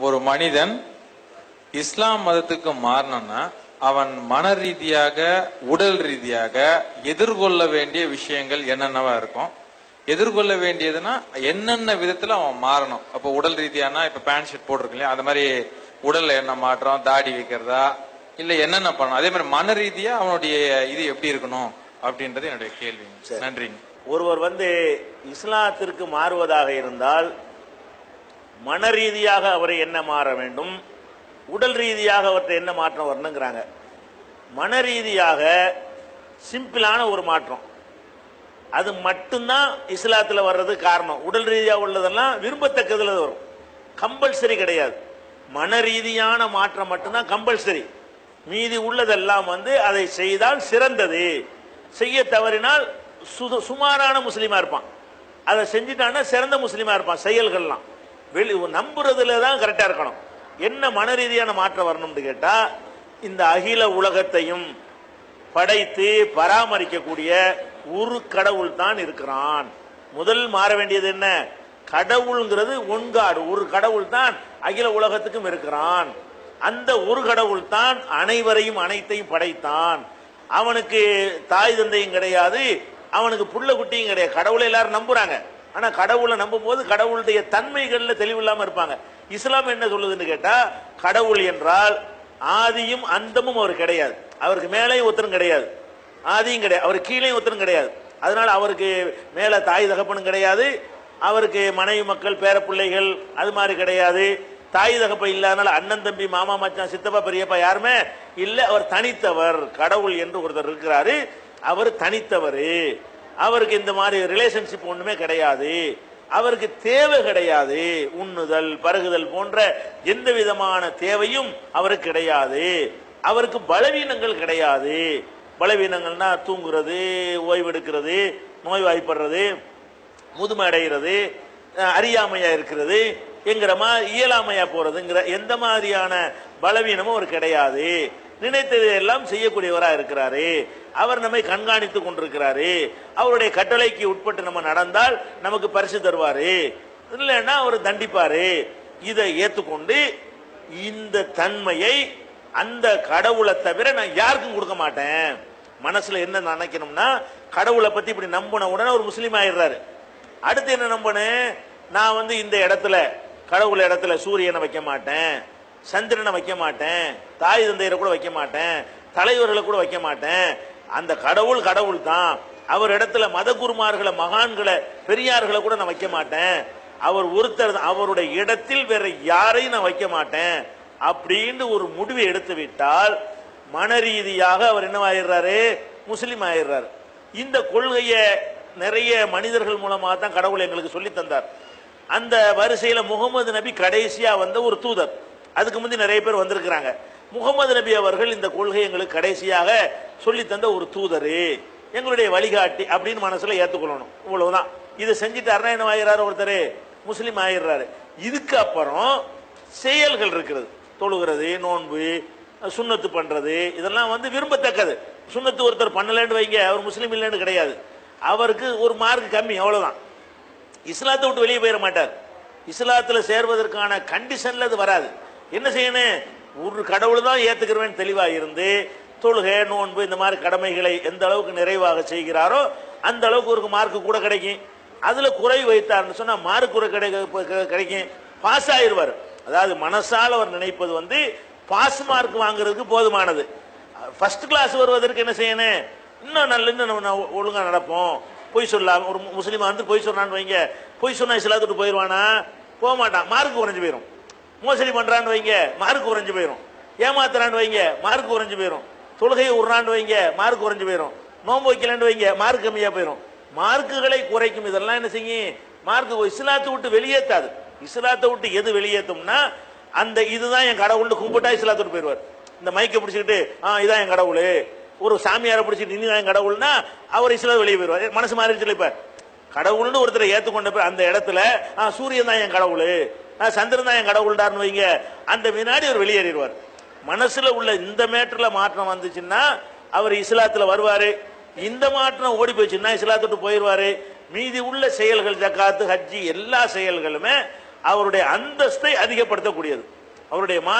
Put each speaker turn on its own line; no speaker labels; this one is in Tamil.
ஒரு மனிதன் இஸ்லாம் மதத்துக்கு மாறினான்னா அவன் மன ரீதியாக உடல் ரீதியாக எதிர்கொள்ள வேண்டிய விஷயங்கள் என்னென்னவா இருக்கும்? எதிர்கொள்ள வேண்டியதுன்னா என்னென்ன விதத்துல அவன் மாறணும்? அப்போ உடல் ரீதியானா இப்ப பேண்ட் ஷர்ட் போட்டிருக்கு இல்லையா அந்த மாதிரி உடல்ல என்ன மாற்றம் தாடி வைக்கிறதா? இல்ல என்னென்ன பண்ணணும்? அதே மாதிரி மன ரீதியா அவனுடைய இது எப்படி இருக்கணும்? அப்படின்றது என்னுடைய கேள்வி. நன்றிங்க.
ஒருவர் வந்து இஸ்லாத்திற்கு மாறுவதாக இருந்தால் மன ரீதியாக அவரை என்ன மாற வேண்டும்? உடல் ரீதியாக அவர்கிட்ட என்ன மாற்றம் வரணுங்கிறாங்க. மன ரீதியாக சிம்பிளான ஒரு மாற்றம். அது மட்டும்தான் இஸ்லாத்தில் வர்றது காரணம். உடல் ரீதியாக உள்ளதெல்லாம் விரும்பத்தக்கதில் வரும். கம்பல்சரி கிடையாது. மன ரீதியான மாற்றம் மட்டும்தான் கம்பல்சரி. மீதி உள்ளதெல்லாம் வந்து அதை செய்தால் சிறந்தது. செய்ய தவறினால் சுமாரான முஸ்லீமாக இருப்பான். அதை செஞ்சிட்டான்னா சிறந்த முஸ்லீமாக இருப்பான் செயல்கள்லாம். வெளி நம்புறதுல தான் கரெக்டாக இருக்கணும். என்ன மன ரீதியான மாற்றம் வரணும்னு கேட்டால் இந்த அகில உலகத்தையும் படைத்து பராமரிக்கக்கூடிய ஒரு கடவுள் தான் இருக்கிறான். முதல் மாற வேண்டியது என்ன? கடவுள்ங்கிறது ஒன்காடு ஒரு கடவுள் தான் அகில உலகத்துக்கும் இருக்கிறான். அந்த ஒரு கடவுள் தான் அனைவரையும் அனைத்தையும் படைத்தான். அவனுக்கு தாய் தந்தையும் கிடையாது. அவனுக்கு புள்ள குட்டியும் கிடையாது. கடவுளை எல்லாரும் நம்புறாங்க. ஆனால் கடவுளை நம்பும் போது கடவுளுடைய தன்மைகளில் தெளிவில்லாமல் இருப்பாங்க. இஸ்லாம் என்ன சொல்லுதுன்னு கேட்டால் கடவுள் என்றால் ஆதியும் அந்தமும் அவர் கிடையாது. அவருக்கு மேலேயும் ஒருத்தரும் கிடையாது. ஆதியும் கிடையாது. அவர் கீழேயும் ஒருத்தரும் கிடையாது. அதனால் அவருக்கு மேலே தாய் தகப்பனும் கிடையாது. அவருக்கு மனைவி மக்கள் பேர பிள்ளைகள் அது மாதிரி கிடையாது. தாய் தகப்பன் இல்லாதனால அண்ணன் தம்பி மாமா மச்சான் சித்தப்பா பெரியப்பா யாருமே இல்லை. அவர் தனித்தவர் கடவுள் என்று ஒருத்தர் இருக்கிறாரு. அவர் தனித்தவர். அவருக்கு இந்த மாதிரி ரிலேஷன்ஷிப் ஒன்றுமே கிடையாது. அவருக்கு தேவை கிடையாது. உண்ணுதல் பருகுதல் போன்ற எந்த விதமான தேவையும் அவருக்கு கிடையாது. அவருக்கு பலவீனங்கள் கிடையாது. பலவீனங்கள்னா தூங்குறது ஓய்வெடுக்கிறது நோய்வாய்ப்படுறது முதுமை அடைகிறது அறியாமையா இருக்கிறது என்கிற மாதிரி இயலாமையா போறதுங்கிற எந்த மாதிரியான பலவீனமும் அவர் கிடையாது. நினைத்ததை எல்லாம் செய்யக்கூடியவராக இருக்கிறாரு. அவர் நம்மை கண்காணித்துக் கொண்டிருக்கிறாரு. அவருடைய கட்டளைக்கு உட்பட்டு நம்ம நடந்தால் நமக்கு பரிசு தருவாரு. இல்லைன்னா அவர் தண்டிப்பாரு. இதை ஏத்துக்கொண்டு இந்த தன்மையை அந்த கடவுளை தவிர நான் யாருக்கும் கொடுக்க மாட்டேன். மனசுல என்ன நினைக்கணும்னா கடவுளை பத்தி இப்படி நம்பின உடனே ஒரு முஸ்லீம் ஆயிடுறாரு. அடுத்து என்ன நம்பனு? நான் வந்து இந்த இடத்துல கடவுள் இடத்துல சூரியனை வைக்க மாட்டேன். சந்திரனை வைக்க மாட்டேன். தாய் தந்தையரை கூட வைக்க மாட்டேன். தலைவர்களை கூட வைக்க மாட்டேன். அந்த கடவுள் கடவுள் தான். அவர் இடத்துல மத குருமார்களை மகான்களை பெரியார்களை கூட நான் வைக்க மாட்டேன். அவர் ஒருத்தர் அவருடைய இடத்தில் வேற யாரையும் நான் வைக்க மாட்டேன். அப்படின்னு ஒரு முடிவை எடுத்து விட்டால் மன ரீதியாக அவர் என்னவாயிடுறாரு? முஸ்லீம் ஆயிடுறாரு. இந்த கொள்கையை நிறைய மனிதர்கள் மூலமாக தான் கடவுள் எங்களுக்கு சொல்லி தந்தார். அந்த வரிசையில் முகமது நபி கடைசியாக வந்த ஒரு தூதர். அதுக்கு முந்தி நிறைய பேர் வந்திருக்கிறாங்க. முகமது நபி அவர்கள் இந்த கொள்கை எங்களுக்கு கடைசியாக சொல்லி தந்த ஒரு தூதர் எங்களுடைய வழிகாட்டி அப்படின்னு மனசுல ஏத்துக்கொள்ளணும். இவ்வளவுதான். இதை செஞ்சுட்டாருன்னா என்ன ஆகிறாரு ஒருத்தர்? முஸ்லீம் ஆயிடுறாரு. இதுக்கு அப்புறம் செயல்கள் இருக்கிறது. தொழுகிறது நோன்பு சுண்ணத்து பண்றது இதெல்லாம் வந்து விரும்பத்தக்கது. சுண்ணத்து ஒருத்தர் பண்ணலன்னு வைங்க அவர் முஸ்லீம் இல்லைன்னு கிடையாது. அவருக்கு ஒரு மார்க் கம்மி அவ்வளவுதான். இஸ்லாத்தை விட்டு வெளியே போயிட மாட்டார். இஸ்லாத்துல சேர்வதற்கான கண்டிஷன்ல அது வராது. என்ன செய்யணும்? ஒரு கடவுள் தான் ஏத்துக்கிறவன் தெளிவாக இருந்து தொழுகை நோன்பு இந்த மாதிரி கடமைகளை எந்த அளவுக்கு நிறைவாக செய்கிறாரோ அந்த அளவுக்கு ஒரு மார்க்கு கூட கிடைக்கும். அதுல குறை வைத்தார்னு சொன்னா மார்க் கூட கிடைக்க கிடைக்கும். பாஸ் ஆயிடுவார் அதாவது மனசால் அவர் நினைப்பது வந்து பாஸ் மார்க் வாங்குறதுக்கு போதுமானது. ஃபர்ஸ்ட் கிளாஸ் வருவதற்கு என்ன செய்யணும்? இன்னும் நல்ல இன்னும் நம்ம நடப்போம். பொய் சொல்லலாம் ஒரு முஸ்லீமாக வந்து பொய் சொன்னான்னு வைங்க. பொய் சொன்னா இஸ்லாத்துட்டு போயிடுவானா போக மாட்டான். மார்க் குறைஞ்சு போயிடும் மோசடி பண்றான்னு வைங்க மார்க் குறைஞ்சு போயிடும் ஏமாத்துறான்னு வைங்க மார்க் குறைஞ்சு போயிடும் தொழுகையை விடுறான்னு வைங்க மார்க் குறைஞ்சு போயிடும் நோன்பு வைக்கலன்னு வைங்க மார்க் கம்மியா போயிடும் மார்க்குகளை குறைக்கும் இதெல்லாம் என்ன செய்யும்? மார்க் இஸ்லாத்தை விட்டு வெளியேற்றாது இஸ்லாத்தை விட்டு எது வெளியேற்றும்னா அந்த இதுதான் என் கடவுள்னு கும்பிட்டா இஸ்லாத்தை விட்டு போயிடுவார். இந்த மைக்கை பிடிச்சிக்கிட்டு ஆ இதான் என் கடவுள். ஒரு சாமியாரை பிடிச்சிட்டு நீங்க என் கடவுள்னா அவர் இஸ்லாம் வெளியே போயிடுவார். மனசு மாறிடுச்சு இப்ப? கடவுள்னு ஒருத்தரை ஏற்றுக்கொண்ட பிறகு அந்த இடத்துல ஆ, சூரியன் தான் என் கடவுள். நான் சந்திரன் தான் என் கடவுள்டார்னு வைங்க. அந்த வினாடி அவர் வெளியேறிடுவார். மனசில் உள்ள இந்த மேட்டரில் மாற்றம் வந்துச்சுன்னா அவர் இஸ்லாத்தில் வருவார். இந்த மாற்றம் ஓடி போச்சுன்னா இஸ்லாத்துட்டு போயிடுவாரு. மீதி உள்ள செயல்கள் ஜக்காத்து ஹஜ்ஜி எல்லா செயல்களுமே அவருடைய அந்தஸ்தை அதிகப்படுத்தக்கூடியது. அவருடைய மா